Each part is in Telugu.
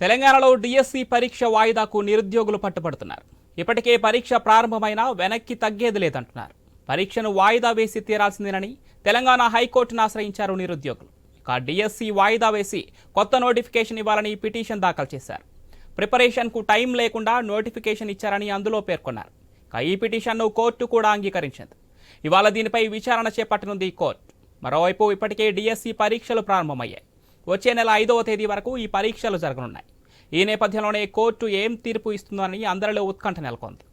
తెలంగాణలో డిఎస్సి పరీక్ష వాయిదాకు నిరుద్యోగులు పట్టుబడుతున్నారు. ఇప్పటికే పరీక్ష ప్రారంభమైనా వెనక్కి తగ్గేది లేదంటున్నారు. పరీక్షను వాయిదా వేసి తీరాల్సిందేనని తెలంగాణ హైకోర్టును ఆశ్రయించారు నిరుద్యోగులు. ఇక డిఎస్సి వాయిదా వేసి కొత్త నోటిఫికేషన్ ఇవ్వాలని పిటిషన్ దాఖలు చేశారు. ప్రిపరేషన్కు టైం లేకుండా నోటిఫికేషన్ ఇచ్చారని అందులో పేర్కొన్నారు. ఇక ఈ పిటిషన్ను కోర్టు కూడా అంగీకరించింది. ఇవాళ దీనిపై విచారణ చేపట్టనుంది కోర్టు. మరోవైపు ఇప్పటికే డిఎస్సి పరీక్షలు ప్రారంభమయ్యాయి. వచ్చే నెల ఐదవ తేదీ వరకు ఈ పరీక్షలు జరగనున్నాయి. ఈ నేపథ్యంలోనే కోర్టు ఏం తీర్పు ఇస్తుందని అందరిలో ఉత్కంఠ నెలకొంది.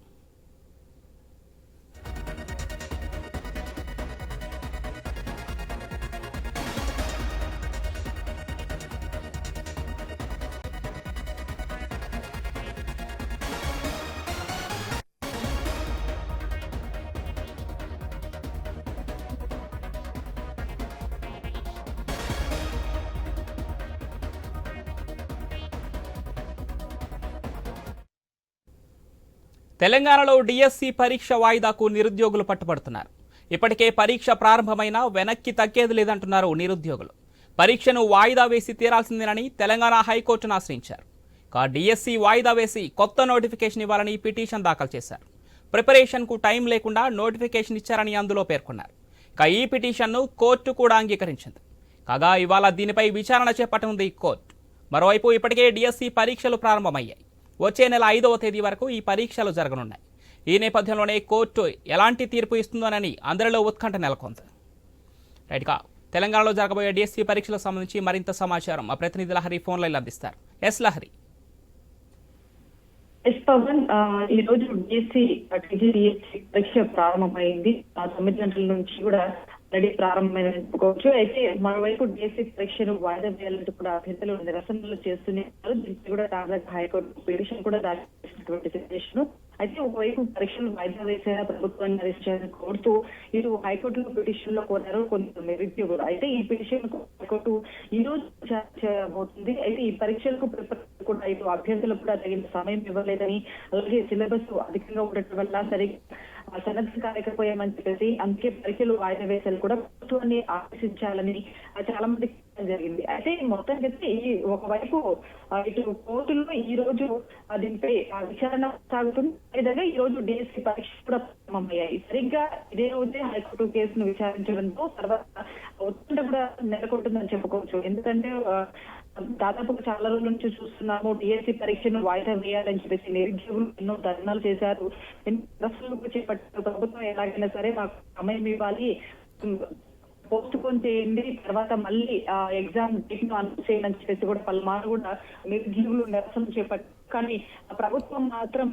తెలంగాణలో డిఎస్సి పరీక్ష వాయిదాకు నిరుద్యోగులు పట్టుబడుతున్నారు. ఇప్పటికే పరీక్ష ప్రారంభమైనా వెనక్కి తగ్గేది లేదంటున్నారు నిరుద్యోగులు. పరీక్షను వాయిదా వేసి తీరాల్సిందేనని తెలంగాణ హైకోర్టును ఆశ్రయించారు. కా డిఎస్సి వాయిదా వేసి కొత్త నోటిఫికేషన్ ఇవ్వాలని పిటిషన్ దాఖలు చేశారు. ప్రిపరేషన్కు టైం లేకుండా నోటిఫికేషన్ ఇచ్చారని అందులో పేర్కొన్నారు. ఇక ఈ పిటిషన్ను కోర్టు కూడా అంగీకరించింది. కాగా ఇవాళ దీనిపై విచారణ చేపట్టనుంది కోర్టు. మరోవైపు ఇప్పటికే డిఎస్సి పరీక్షలు ప్రారంభమయ్యాయి. వచ్చే నెల ఐదవ తేదీ వరకు ఈ పరీక్షలు జరగనున్నాయి. ఈ నేపథ్యంలోనే కోర్టు ఎలాంటి తీర్పు ఇస్తుందోనని అందరిలో ఉత్కంఠ నెలకొంది. రైట్గా తెలంగాణలో జరగబోయే డిఎస్సి పరీక్షలకు సంబంధించి మరింత సమాచారం మా ప్రతినిధి లహరి ఫోన్ లైన్లో అందిస్తారు. ఎస్ లహరి. ఎస్ పవన్ ఈ రోజు డిఎస్సీ పరీక్ష ప్రారంభమైంది. తొమ్మిది గంటల నుంచి కూడా రెడీ ప్రారంభమైన చెప్పుకోవచ్చు అయితే మరోవైపు డిఎస్సీ పరీక్షను వాయిదా వేయాలంటూ కూడా అభ్యర్థులు నిరసనలు చేస్తున్నారు దీనికి కూడా తాజాగా హైకోర్టు పిటిషన్ కూడా దాఖలు చేసినటువంటి సిచ్యువేషన్ అయితే ఒకవైపు పరీక్షలు వాయిదా వేసేలా ప్రభుత్వాన్ని అరెస్ట్ కోరుతూ ఇటు హైకోర్టులో పిటిషన్లో కోరారు కొంత మెరిట్ కూడా. అయితే ఈ పిటిషన్ హైకోర్టు ఈ రోజు చేయబోతుంది. అయితే ఈ పరీక్షలకు ప్రిపేర్ కూడా ఇటు అభ్యర్థులకు కూడా తగిన సమయం ఇవ్వలేదని అలాగే సిలబస్ అధికంగా ఉండటం వల్ల సరిగ్గా సన్నద్ధం కాలేకపోయామని చెప్పేసి అందుకే పరీక్షలు వాయిదా వేసేలు కూడా. ప్రభుత్వాన్ని ఆదేశించాలని చాలా మంది జరిగింది. అయితే మొత్తం అయితే ఈ ఒకవైపు ఇటు కోర్టులో ఈ రోజు దీనిపై ఆ, విచారణ సాగుతుంది. అదేవిధంగా ఈ రోజు డిఎస్సీ పరీక్ష కూడా ప్రారంభమయ్యాయి. సరిగ్గా ఇదే రోజే హైకోర్టు కేసును విచారించడంతో తర్వాత ఒత్తిడి కూడా నెలకొంటుందని చెప్పుకోవచ్చు. ఎందుకంటే దాదాపుగా చాలా రోజుల నుంచి చూస్తున్నాము. డిఎస్సి పరీక్షను వాయిదా వేయాలని చెప్పేసి నిరుద్యోగులు ఎన్నో ధర్నాలు చేశారు. ఎన్నో చేపట్టారు. ప్రభుత్వం ఎలాగైనా సరే మాకు సమయం ఇవ్వాలి. పోస్ట్ పోన్ చేయండి. తర్వాత మళ్ళీ ఆ ఎగ్జామ్ డేట్ను అనౌన్స్ చేయండి అని చెప్పేసి కూడా పలుమార్లు కూడా నిరుద్యోగులు నిరసన చేపట్టారు. కానీ ప్రభుత్వం మాత్రం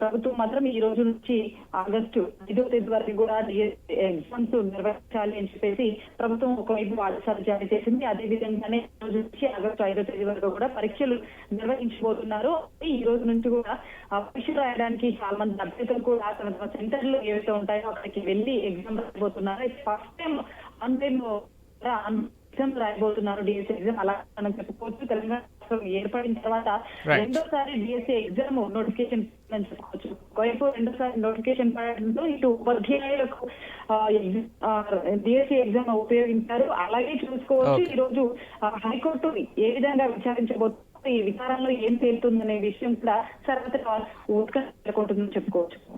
ప్రభుత్వం మాత్రం ఈ రోజు నుంచి ఆగస్టు ఐదో తేదీ వరకు కూడా ఎగ్జామ్స్ నిర్వహించాలి అని చెప్పేసి ప్రభుత్వం ఒకవైపు ఆదేశాలు జారీ చేసింది. అదే విధంగానే ఈ రోజు నుంచి ఆగస్టు ఐదో తేదీ వరకు కూడా పరీక్షలు నిర్వహించబోతున్నారు. ఈ రోజు నుంచి కూడా పరీక్ష రాయడానికి చాలా మంది అభ్యర్థులు కూడా తమ తమ సెంటర్లు ఏవైతే ఉంటాయో అక్కడికి వెళ్ళి ఎగ్జామ్ రాయబోతున్నారు. ఫస్ట్ టైం ఆన్లైన్ ఎగ్జామ్ రాయబోతున్నారు డిఎస్సీ ఎగ్జామ్ అలా మనం చెప్పుకోవచ్చు తెలంగాణ రాష్ట్రం ఏర్పడిన తర్వాత. రెండోసారి డిఎస్సీ ఎగ్జామ్ నోటిఫికేషన్ అని చెప్పుకోవచ్చు ఒకవైపు రెండోసారి నోటిఫికేషన్ పడడంతో ఇటు ఉపాధ్యాయులకు డిఎస్సీ ఎగ్జామ్ ఉపయోగించారు. అలాగే చూసుకోవచ్చు. ఈ రోజు హైకోర్టు ఏ విధంగా విచారించబోతుంది ఈ విచారణలో ఏం తేలుతుందనే విషయం కూడా సర్వత్రా ఉత్కంఠ చెప్పుకోవచ్చు.